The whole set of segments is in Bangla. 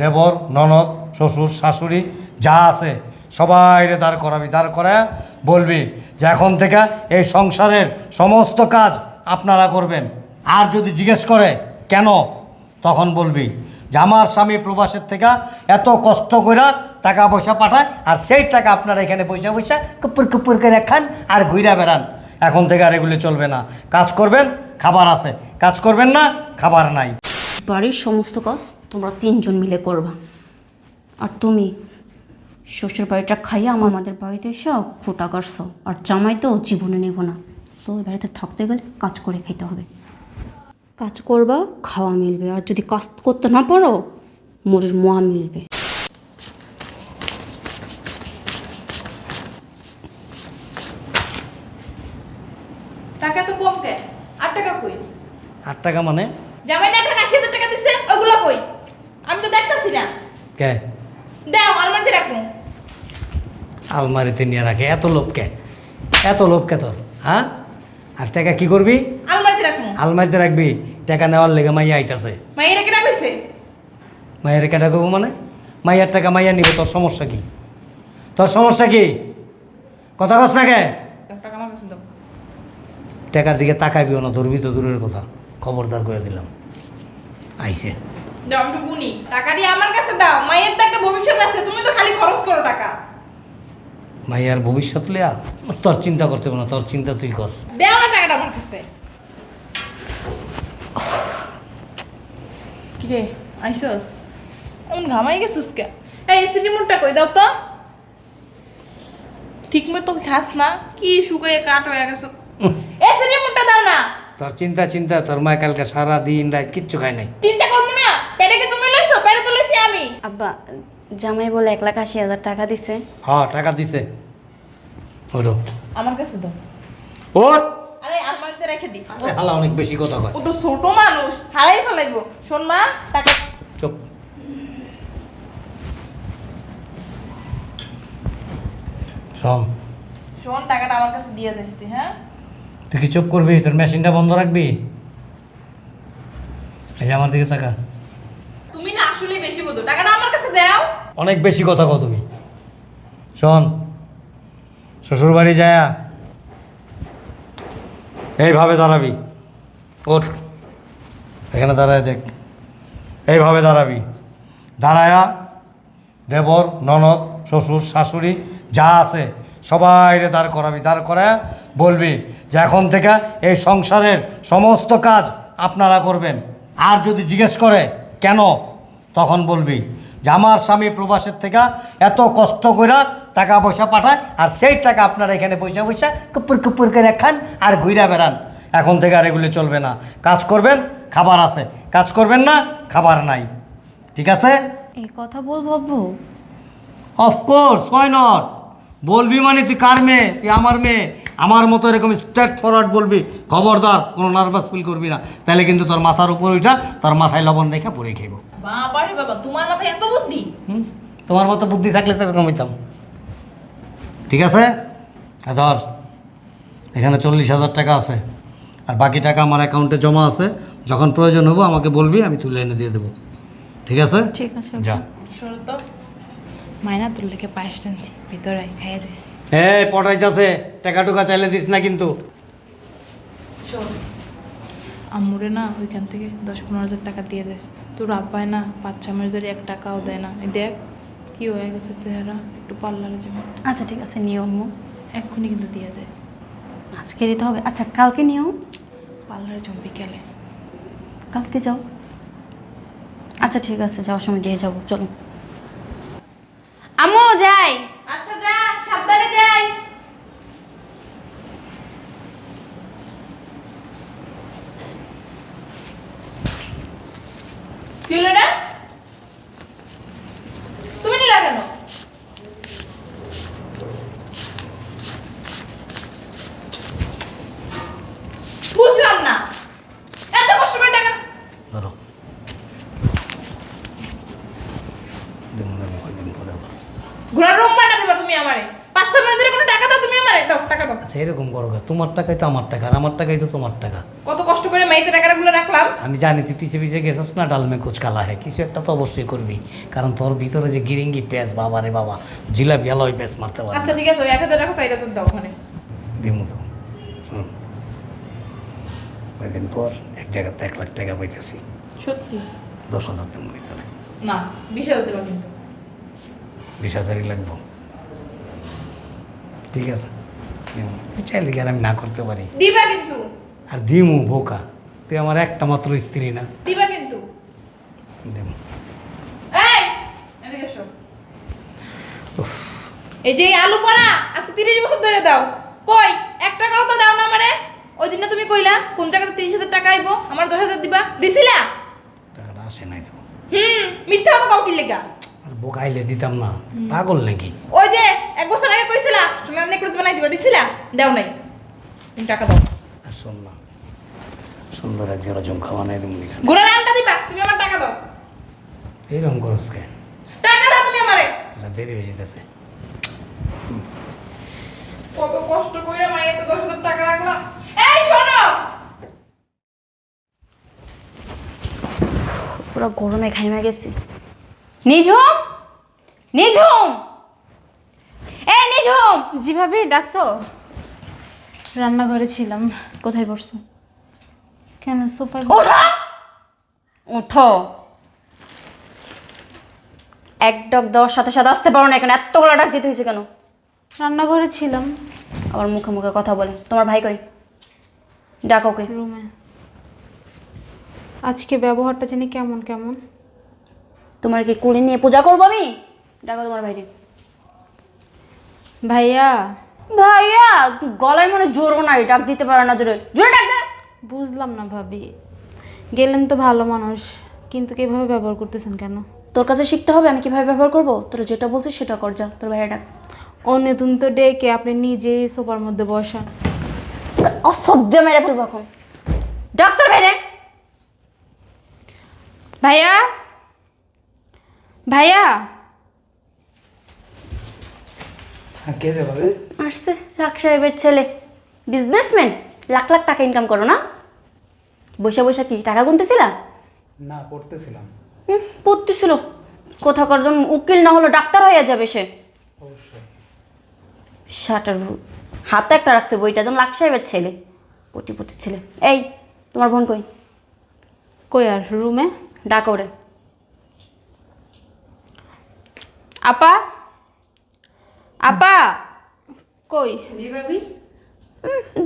দেবর, ননদ, শ্বশুর, শাশুড়ি, যা আছে সবাই রে দাঁড় করাবি, দাঁড় করায় বলবি যে এখন থেকে এই সংসারের সমস্ত কাজ আপনারা করবেন। আর যদি জিজ্ঞেস করে কেন, তখন বলবি যে আমার স্বামী প্রবাসের থেকে এত কষ্ট করে টাকা পয়সা পাঠায় আর সেই টাকা আপনারা এখানে পয়সা পয়সা কুপুর কুপুর করে খান আর ঘুরা বেড়ান। এখন থেকে আর এগুলি চলবে না। কাজ করবেন, খাবার আছে। কাজ করবেন না, খাবার নাই। বাড়ির সমস্ত কাজ তোমরা তিনজন মিলে করবা। আর তুমি শ্বশুর বাড়িটা খাইয়ে আমার আমাদের বাড়িতে এসে খোটা কাটছো আর জামাই তো জীবনে নেব না। সো ওই বাড়িতে থাকতে গেলে কাজ করে খাইতে হবে। কাজ করবা খাওয়া মিলবে। আর যদি কাজ করতে না পারো মুড়ির মোয়া মিলবে। টাকা তো কম কে আট টাকা কই? আট টাকা মানে? জামাই না টাকা দিছে ওগুলো কই? আমি তো দেখতাছি না। কে? দাও আলমারিতে রাখব। আলমারিতে নিয়ে রাখে। এত লোভ কে? এত লোভ কে তোর হ্যাঁ? আর টাকা কি করবি? আলমারিতে রাখব। আলমারিতে রাখবি? টাকা নেওয়ার লেগে মাইয়া আইতাছে। মাইয়ের কেটা কইছে? মায়ের কেটা করব মানে? মাইয়ার টাকা মাইয়া নিবে তোর সমস্যা কি? তোর সমস্যা কি? কথা কস না কে? টাকার দিকে তাকাবিও না ধরবি তো দূরের কথা। খবরদার করে দিলাম। আইসে দাও আমি একটু গুনি। টাকা দিয়ে আমার কাছে দাও। মায়ের তো একটা ভবিষ্যৎ আছে তুমি তো খালি খরচ করো টাকা। মাইয়ার ভবিষ্যৎ লিয়া তোর চিন্তা করতে হবে না তোর চিন্তা তুই কর। দাও না টাকাটা আমার কাছে। কিরে আইসস? এমন ঘামাই গেছিস কে? এই এসি রিমোটটা কই? দাও তো। ঠিক মতো খাস না। কি শুকায়ে কাট হয়ে গেছে। এসি রিমোটটা দাও না। তোর চিন্তা চিন্তা তোর মা কালকে সারা দিন রাত কিচ্ছু খায় নাই। চিন্তা করব না পেটে কি তুমি লইছো পেটে তো লইছি আমি আব্বা জামাই বলে এক লাখ আশি হাজার টাকা দিছে। হ্যাঁ টাকা দিছে। ওটো আমার কাছে দাও। ওট! আরে আলমারিতে রেখে দি। হালা অনেক বেশি কথা কয়। ও তো ছোট মানুষ হারাই ফেলাইবো। শোন মা টাকা চুপ। শোন। শোন টাকাটা আমার কাছে দিয়ে যাস তুই হ্যাঁ? তুই কি চুপ করবি? তোর মেশিনটা বন্ধ রাখবি? এই আমার দিকে তাকা। আসলেই বেশি টাকাটা আমার কাছে দাও। অনেক বেশি কথা কও তুমি। শোন শ্বশুর বাড়ি যায়া এইভাবে দাঁড়াবি। ওঠ, এখানে দাঁড়ায় দেখ। এইভাবে দাঁড়াবি। দাঁড়ায়া, দেবর, ননদ, শ্বশুর, শাশুড়ি, যা আছে সবাই রে দাঁড় করাবি। দাঁড় করায় বলবি যে এখন থেকে এই সংসারের সমস্ত কাজ আপনারা করবেন। আর যদি জিজ্ঞেস করে, কেন? তখন বলবি যে আমার স্বামী প্রবাসের থেকে এত কষ্ট করে টাকা পয়সা পাঠায় আর সেই টাকা আপনারা এখানে পয়সা পয়সা কুপুর কুপুর করে খান আর ঘুরা বেড়ান। এখন থেকে আর এগুলি চলবে না। কাজ করবেন খাবার আছে। কাজ করবেন না খাবার নাই। ঠিক আছে? এই কথা বলব অফকোর্স ওয়াই নট বলবি মানে তুই কার মেয়ে? তুই আমার মেয়ে? আমার মতো এরকম স্ট্রেট ফরওয়ার্ড বলবি খবরদার কোনো নার্ভাস ফিল করবি না। তাহলে কিন্তু তোর মাথার উপর উঠা তোর মাথায় লবণ রেখে পড়ে খাইব। বাবা রে বাবা তোমার মাথায় এত বুদ্ধি? হুম? তোমার মতো বুদ্ধি থাকলে তো এরকম হইতাম। ঠিক আছে? ধর এখানে চল্লিশ হাজার টাকা আছে। আর বাকি টাকা আমার অ্যাকাউন্টে জমা আছে। যখন প্রয়োজন হব আমাকে বলবি আমি তুলে এনে দিয়ে দেবো। ঠিক আছে? ঠিক আছে। যা। মায়না তোর লেগে পায়েস টানছি ভিতরে খাইয়া যাইস এই পটাইতেছে টাকা টুকা চাইলে দিস না কিন্তু। শোন আম্মুরে না ওইখান থেকে দশ পনেরো হাজার টাকা দিয়ে দিস। তোর আব্বায় না পাঁচ ছ মাস ধরে এক টাকাও দেয় না। এই দেখ কি হয়ে গেছে চেহারা একটু পার্লারে যাবে আচ্ছা ঠিক আছে নিও আম্মু। এক্ষুনি কিন্তু দিয়ে যাইস। আজকে দিতে হবে। আচ্ছা কালকে নিও। পার্লারে যাও বিকেলে। কালকে যাও। আচ্ছা ঠিক আছে যাওয়ার সময় দিয়ে যাব। চলো। আম্মু যাই আচ্ছা যা সাবধানে যাইস কি হলো না তুমি নিলা কেন বুঝলাম না এত কষ্ট করে টাকা ধরো দিন না কয়দিন পরে আবার। ঘোড়ার রুম ভাড়া দেবা তুমি আমারে। পাঁচ মিনিট ধরে কোনো টাকা দাও তুমি আমারে। দাও টাকা দাও। আচ্ছা এরকম করো গা। তোমার টাকাই তো আমার টাকা আর আমার টাকাই তো তোমার টাকা। কত কষ্ট করে মেয়েতে টাকাগুলো রাখলাম। আমি জানি তুই পিছে পিছে গেছিস না ডালমে কুচকালা হয় কিছু একটা তো অবশ্যই করবি কারণ তোর ভিতরে যে গিরিঙ্গি পেঁয়াজ বাবা রে বাবা জিলাপি আলোয় মারতে পারবি। আচ্ছা ঠিক আছে ওই এক হাজার টাকা চাইটা তোর দাও ওখানে। দিমু তো। শোন কয়েকদিন পর এক জায়গাতে এক লাখ টাকা পাইতেছি। সত্যি? দশ হাজার দিন না বিশ হাজার দেবা কিন্তু। বিশ হাজারই লাগবো। ঠিক আছে? চাইলে কি আর আমি না করতে পারি? দিবা কিন্তু। আর দিমু বোকা। তুই আমার একটা মাত্র স্ত্রী না। দিবা কিন্তু। দিমু। এই যে আলু পড়া আজকে তিরিশ বছর ধরে দাও। কই এক টাকাও তো দাও না আমারে। ওই দিন তুমি কইলা কোন জায়গাতে তিরিশ হাজার টাকা আইবো আমার দশ হাজার দিবা। দিছিলা? টাকাটা আসে নাই তো। হুম মিথ্যা কথা কাউ কি লেগা। আর বোকা আইলে দিতাম না। পাগল নাকি? ওই যে এক বছর আগে কইছিলা সোনার নেকলেস বানাই দিবা দিছিলা? দাও নাই। তুমি টাকা দাও। আর শোন না সুন্দর এক জোড়া জমখা বানাই দিমু এখানে। ঘোড়ার নামটা দিবা তুমি আমার টাকা দাও। এইরকম করস কে? টাকা দাও তুমি আমারে। আচ্ছা দেরি হয়ে যেতেছে কত কষ্ট কইরা মাইয়াতে দশ হাজার টাকা রাখলাম এই শোনো! পুরো গরমে ঘাইমে গেছি। নিঝুম? নিঝুম? এ নিঝুম! জি ভাবি ডাকছো? রান্নাঘরে ছিলাম। কোথায় বসছো কেন সোফায় ওঠো! ওঠো এক ডক দেওয়ার সাথে সাথে আসতে পারো না কেন এতগুলো ডাক দিতে হয়েছে কেন? রান্নাঘরে ছিলাম। আবার মুখে মুখে কথা বলে। তোমার ভাই কই? ডাকো কে রুমে। আজকে ব্যবহারটা জানি কেমন কেমন? তোমার কি কুড়ি নিয়ে পূজা করব আমি? ডাকো তোমার ভাইরে। ভাইয়া। ভাইয়া গলায় মনে জোরও নাই ডাক দিতে পারে না জোরে। জোরে ডাক দে। বুঝলাম না ভাবি। গেলেন তো ভালো মানুষ কিন্তু কীভাবে ব্যবহার করতেছেন কেন? তোর কাছে শিখতে হবে আমি কীভাবে ব্যবহার করব? তোর যেটা বলছিস সেটা কর যা। তোর ভাইয়া ডাক। অন্যতুন তো ডেকে আপনি নিজেই সোফার মধ্যে বসা অসহ্য মেরে ফেলব এখন। ডাক্তার বাইরে ভাইয়া। ভাইয়া? কে যে বলে? আসছে লাখ সাহেবের ছেলে। বিজনেসম্যান লাখ লাখ টাকা ইনকাম করো না? বসে বসে কি টাকা গুনতেছিলা? না পড়তেছিলাম। হুম, পড়তেছিল। কোথাকার জন উকিল না হলো ডাক্তার হয়ে যাবে সে। অবশ্যই। শাটার হাতে একটা রাখছে বইটা যেন লাখ সাহেবের ছেলে। পটি পটি ছেলে। এই তোমার বোন কই? কই আর রুমে? ডাকো রে আপা? আপা? কই? জি ভাবি।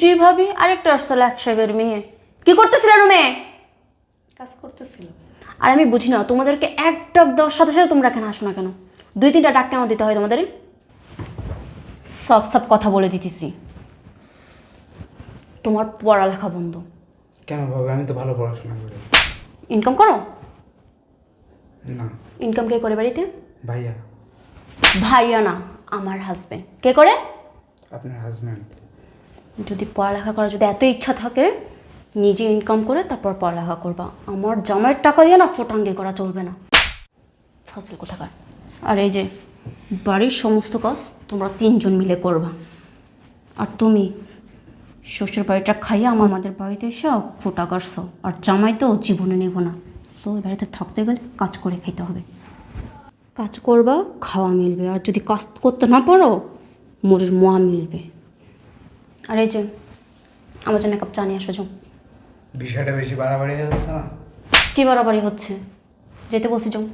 জি ভাবি আরেকটা আসছে লাখ সাহেবের মেয়ে। কি করতেছিল রুমে কাজ করতেছিল। আর আমি বুঝি না তোমাদেরকে এক ডাক দেওয়ার সাথে সাথে তোমরা কেন আসো না কেন? দুই তিনটা ডাক কেন দিতে হয় তোমাদের। সব সব কথা বলে দিতেছি। তোমার পড়ালেখা বন্ধ। কেন ভাবে? আমি তো ভালো পড়াশোনা করি। ইনকাম করো? না। ইনকাম কে করে বাড়িতে? ভাইয়া। ভাইয়া না আমার হাজবেন্ড কে করে? আপনার হাজব্যান্ড যদি পড়ালেখা করার যদি এত ইচ্ছা থাকে নিজে ইনকাম করে তারপর পড়ালেখা করবা। আমার জামাইয়ের টাকা দিয়ে না ফোটাঙ্গি করা চলবে না। ফসল কোথাকার? আর এই যে বাড়ির সমস্ত কাজ তোমরা তিনজন মিলে করবা। আর তুমি শ্বশুর বাড়িটা খাইয়ে আমার আমাদের বাড়িতে এসে খোটা করছ আর জামাই তো জীবনে নেব না। সো ওই বাড়িতে থাকতে গেলে কাজ করে খাইতে হবে। কাজ করবা খাওয়া মিলবে। আর যদি কাজ করতে না পারো মুড়ির মোয়া মিলবে। আর এই যে আমার জন্য কাপ চা নিয়ে আসো যাও। বিষয়টা বেশি বাড়াবাড়ি যাচ্ছে না? কী বাড়াবাড়ি হচ্ছে? যেতে বলছি যাও।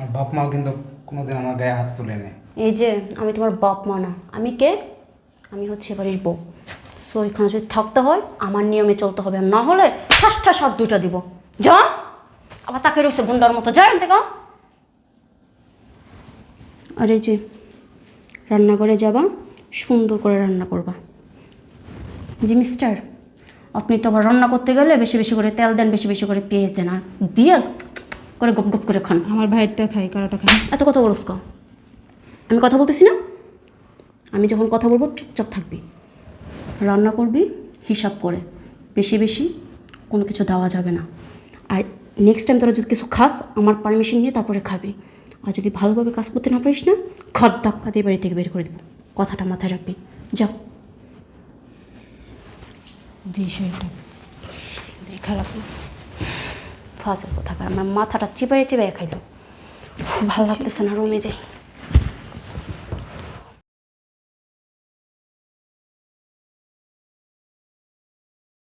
আর বাপ মাও কিন্তু কোনোদিন আমার গায়ে হাত তুলে নেই। এই যে আমি তোমার বাপ মা না। আমি কে? আমি হচ্ছে এবারের বউ। সো এখানে যদি থাকতে হয় আমার নিয়মে চলতে হবে। আর না হলে ঠাসটা শট দুটো দিব। যা আবার তাকে রয়েছে গুন্ডার মতো। যাই থেকে আর এই যে রান্নাঘরে যাবা সুন্দর করে রান্না করবা। জি মিস্টার আপনি তো আবার রান্না করতে গেলে বেশি বেশি করে তেল দেন বেশি বেশি করে পেঁয়াজ দেন আর দিয়ে করে গুপ গপ করে খান। আমার ভাইয়েরটা খাই কারোটা খাই। এত কথা বলস কা আমি কথা বলতেছি না? আমি যখন কথা বলব চুপচাপ থাকবি। রান্না করবি হিসাব করে। বেশি বেশি কোনো কিছু দেওয়া যাবে না। আর নেক্সট টাইম তোরা যদি কিছু খাস আমার পারমিশন নিয়ে তারপরে খাবি। আর যদি ভালোভাবে কাজ করতে না পারিস না খদ ধাক্কা দিয়ে বাড়ি থেকে বের করে দেবো। কথাটা মাথায় রাখবি। যাও। বিষয়টা খেলা ফাঁসের কথা। আমার মাথাটা চিপাইয়ে চিপাইয়ে খুব ভালো লাগতেছে না রুমে যাই।